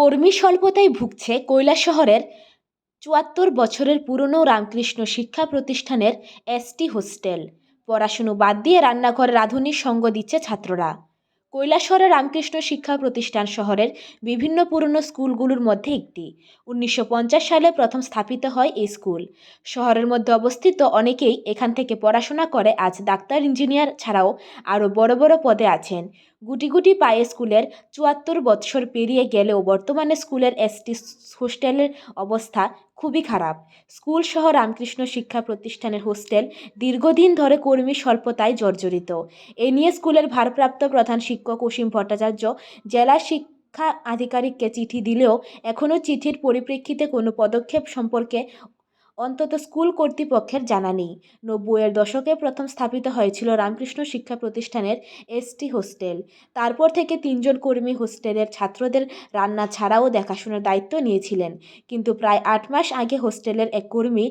কর্মী স্বল্পতায় ভুগছে কৈলাসহরের চুয়াত্তর বছরের পুরনো রামকৃষ্ণ শিক্ষা প্রতিষ্ঠানের এসটি হোস্টেল। পড়াশুনো বাদ দিয়ে রান্নাঘরে রাঁধুনির সঙ্গ দিচ্ছে ছাত্ররা। কৈলাসহরের রামকৃষ্ণ শিক্ষা প্রতিষ্ঠান শহরের বিভিন্ন পুরনো স্কুলগুলোর মধ্যে একটি। উনিশশো পঞ্চাশ সালে প্রথম স্থাপিত হয় এই স্কুল। শহরের মধ্যে অবস্থিত অনেকেই এখান থেকে পড়াশোনা করে আজ ডাক্তার, ইঞ্জিনিয়ার ছাড়াও আরও বড় বড় পদে আছেন। গুটি গুটি পায়ে স্কুলের চুয়াত্তর বৎসর পেরিয়ে গেলেও বর্তমানে স্কুলের এসটি হোস্টেলের অবস্থা খুবই খারাপ। স্কুল সহ রামকৃষ্ণ শিক্ষা প্রতিষ্ঠানের হোস্টেল দীর্ঘদিন ধরে কর্মী স্বল্পতায় জর্জরিত। এ নিয়ে স্কুলের ভারপ্রাপ্ত প্রধান শিক্ষক অসীম ভট্টাচার্য জেলা শিক্ষা আধিকারিককে চিঠি দিলেও এখনও চিঠির পরিপ্রেক্ষিতে কোনো পদক্ষেপ সম্পর্কে অন্তত স্কুল কর্তৃপক্ষের জানা নেই। নব্বইয়ের দশকে প্রথম স্থাপিত হয়েছিল রামকৃষ্ণ শিক্ষা প্রতিষ্ঠানের এসটি হোস্টেল। তারপর থেকে তিনজন কর্মী হোস্টেলের ছাত্রদের রান্না ছাড়াও দেখাশোনার দায়িত্ব নিয়েছিলেন। কিন্তু প্রায় আট মাস আগে হোস্টেলের এক কর্মী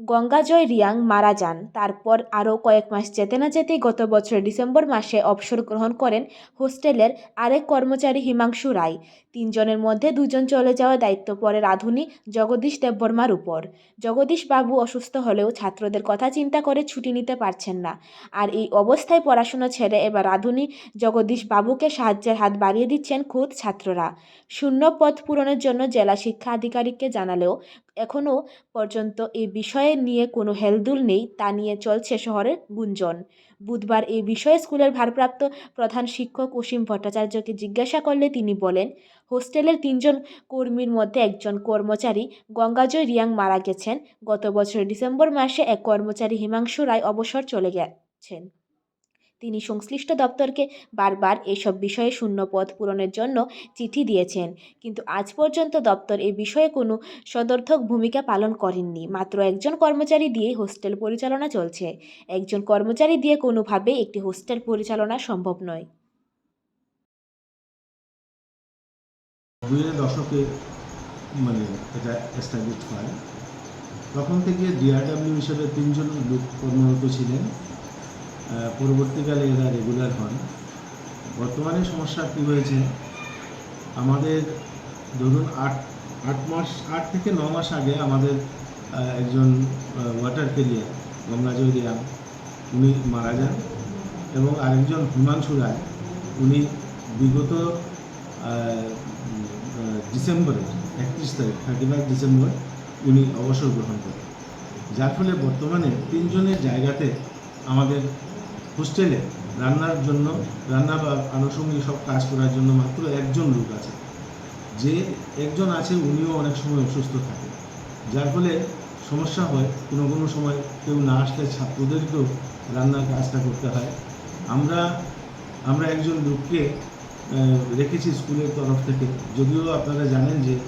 গঙ্গাজয় রিয়াং মারা যান। তারপর আরও কয়েক মাস যেতে না যেতেই গত বছরের ডিসেম্বর মাসে অবসর গ্রহণ করেন হোস্টেলের আরেক কর্মচারী হিমাংশু রায়। তিনজনের মধ্যে দুজন চলে যাওয়ার দায়িত্ব পড়ে রাধুনী, জগদীশ দেববর্মার উপর। জগদীশ বাবু অসুস্থ হলেও ছাত্রদের কথা চিন্তা করে ছুটি নিতে পারছেন না। আর এই অবস্থায় পড়াশোনা ছেড়ে এবার রাধুনী, জগদীশ বাবুকে সাহায্যের হাত বাড়িয়ে দিচ্ছেন খোদ ছাত্ররা। শূন্য পদ পূরণের জন্য জেলা শিক্ষা আধিকারিককে জানালেও এখনও পর্যন্ত এই বিষয়ে নিয়ে কোনো হেলদুল নেই, তা নিয়ে চলছে শহরের গুঞ্জন। বুধবার এই বিষয়ে স্কুলের ভারপ্রাপ্ত প্রধান শিক্ষক অসীম ভট্টাচার্যকে জিজ্ঞাসা করলে তিনি বলেন, হোস্টেলের তিনজন কর্মীর মধ্যে একজন কর্মচারী গঙ্গাজয় রিয়াং মারা গেছেন। গত বছরের ডিসেম্বর মাসে এক কর্মচারী হিমাংশু রায় অবসর চলে গেছেন। তিনি সংশ্লিষ্ট দপ্তরকে বারবার এসব বিষয়ে শূন্য পদ পূরণের জন্য চিঠি দিয়েছেন। কিন্তু আজ পর্যন্ত দপ্তর এ বিষয়ে কোনো সদর্থক ভূমিকা পালন করেননি। মাত্র একজন কর্মচারী দিয়েই হোস্টেল পরিচালনা চলছে। একজন কর্মচারী দিয়ে কোনোভাবেই একটি হোস্টেল পরিচালনা সম্ভব নয়। দশকে মানে এটা এস্টাবলিশ হয়। তখন থেকে ডিআরডাব্লিউ হিসেবে তিনজন লোক কর্মরত ছিলেন। পরবর্তীকালে এরা রেগুলার হন। বর্তমানে সমস্যা কী হয়েছে? আমাদের ধরুন আট আট মাস, আট থেকে ন মাস আগে আমাদের একজন ওয়াটার ক্যারিয়ার গঙ্গাজয় রিয়াং উনি মারা যান এবং আরেকজন হিমাংশু রায়, উনি বিগত ডিসেম্বরের একত্রিশ তারিখ থার্টি ফার্স্ট ডিসেম্বর, উনি অবসর গ্রহণ করেন। যার ফলে বর্তমানে তিনজনের জায়গাতে আমাদের হোস্টেলে রান্নার জন্য রান্না বা আনুষঙ্গিক সব কাজ করার জন্য মাত্র একজন লোক আছে। যে একজন আছে উনিও অনেক সময় অসুস্থ থাকে। যার ফলে সমস্যা হয়, কোনো কোনো সময় কেউ না আসলে ছাত্রদেরকেও রান্নার কাজটা করতে হয়। আমরা আমরা একজন লোককে রেখেছি স্কুলের তরফ থেকে। যদিও আপনারা জানেন যে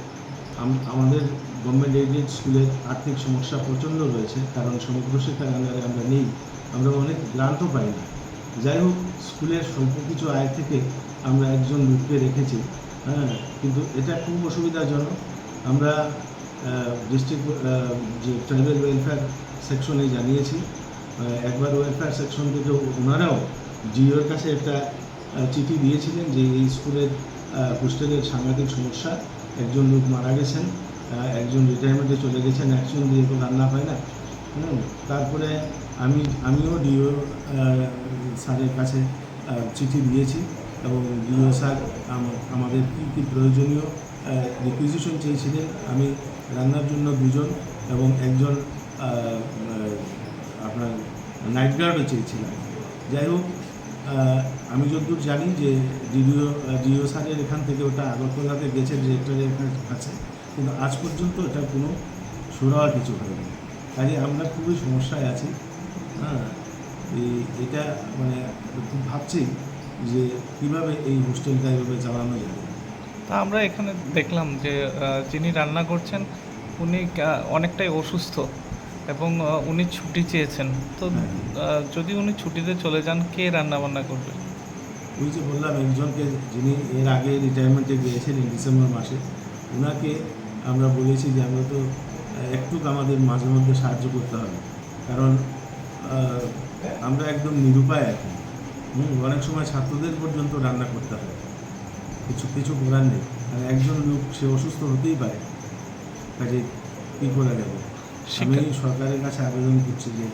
আম- আমাদের গভর্নমেন্ট এইডেড স্কুলের আর্থিক সমস্যা প্রচণ্ড রয়েছে, কারণ সমগ্র আন্ডারে আমরা নেই। আমরা অনেক গ্রান্টও পাই না। যাই হোক, স্কুলের স্বল্প কিছু আয় থেকে আমরা একজন লোককে রেখেছি হ্যাঁ কিন্তু এটা খুব অসুবিধাজনক। আমরা ডিস্ট্রিক্ট যে ট্রাইবাল ওয়েলফেয়ার সেকশনে জানিয়েছি একবার ওয়েলফেয়ার সেকশন থেকে ওনারাও জিওর কাছে একটা চিঠি দিয়েছিলেন যে এই স্কুলের হোস্টেলের সাংঘাতিক সমস্যা, একজন লোক মারা গেছেন একজন রিটায়ারমেন্টে চলে গেছেন, একজন দিয়ে তো রান্না হয় না তারপরে আমি, আমিও ডিও স্যারের কাছে চিঠি দিয়েছি এবং ডিও স্যার আমাদের কী কী প্রয়োজনীয় রিকুইজিশন চেয়েছিলেন, আমি রান্নার জন্য দুজন এবং একজন আপনার নাইট গার্ডও চেয়েছিলাম। যাই হোক আমি যতদূর জানি যে ডিডিও ডিও স্যারের এখান থেকে ওটা আগরতলাতে গেছে ডিরেক্টরের কাছে কিন্তু আজ পর্যন্ত এটা কোনো সুরাওয়া কিছু হয়নি। কাজে আমরা খুবই সমস্যায় আছি। হ্যাঁ এই এটা মানে খুব ভাবছি যে কীভাবে এই হোস্টেলটা এভাবে চালানো যাবে তা আমরা এখানে দেখলাম যে যিনি রান্না করছেন উনি অনেকটাই অসুস্থ এবং উনি ছুটি চেয়েছেন। তো হ্যাঁ। যদি উনি ছুটিতে চলে যান কে রান্না বান্না করবে? ওই যে বললাম একজনকে যিনি এর আগে রিটায়ারমেন্টে গিয়েছিলেন ডিসেম্বর মাসে ওনাকে আমরা বলেছি যে আমরা তো একটু আমাদের মাঝে মধ্যে সাহায্য করতে হবে। কারণ আমরা একদম নিরুপায় এখন হুম অনেক সময় ছাত্রদের পর্যন্ত রান্না করতে হয়। কিছু কিছু করার নেই। মানে একজন লোক সে অসুস্থ হতেই পারে। কাজে কী করা যাবে? আমি সরকারের কাছে আবেদন করছি যে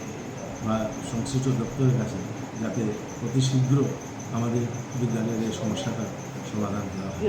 বা সংশ্লিষ্ট দপ্তরের কাছে যাতে অতি শীঘ্র আমাদের বিদ্যালয়ের এই সমস্যাটার সমাধান দেওয়া হয়।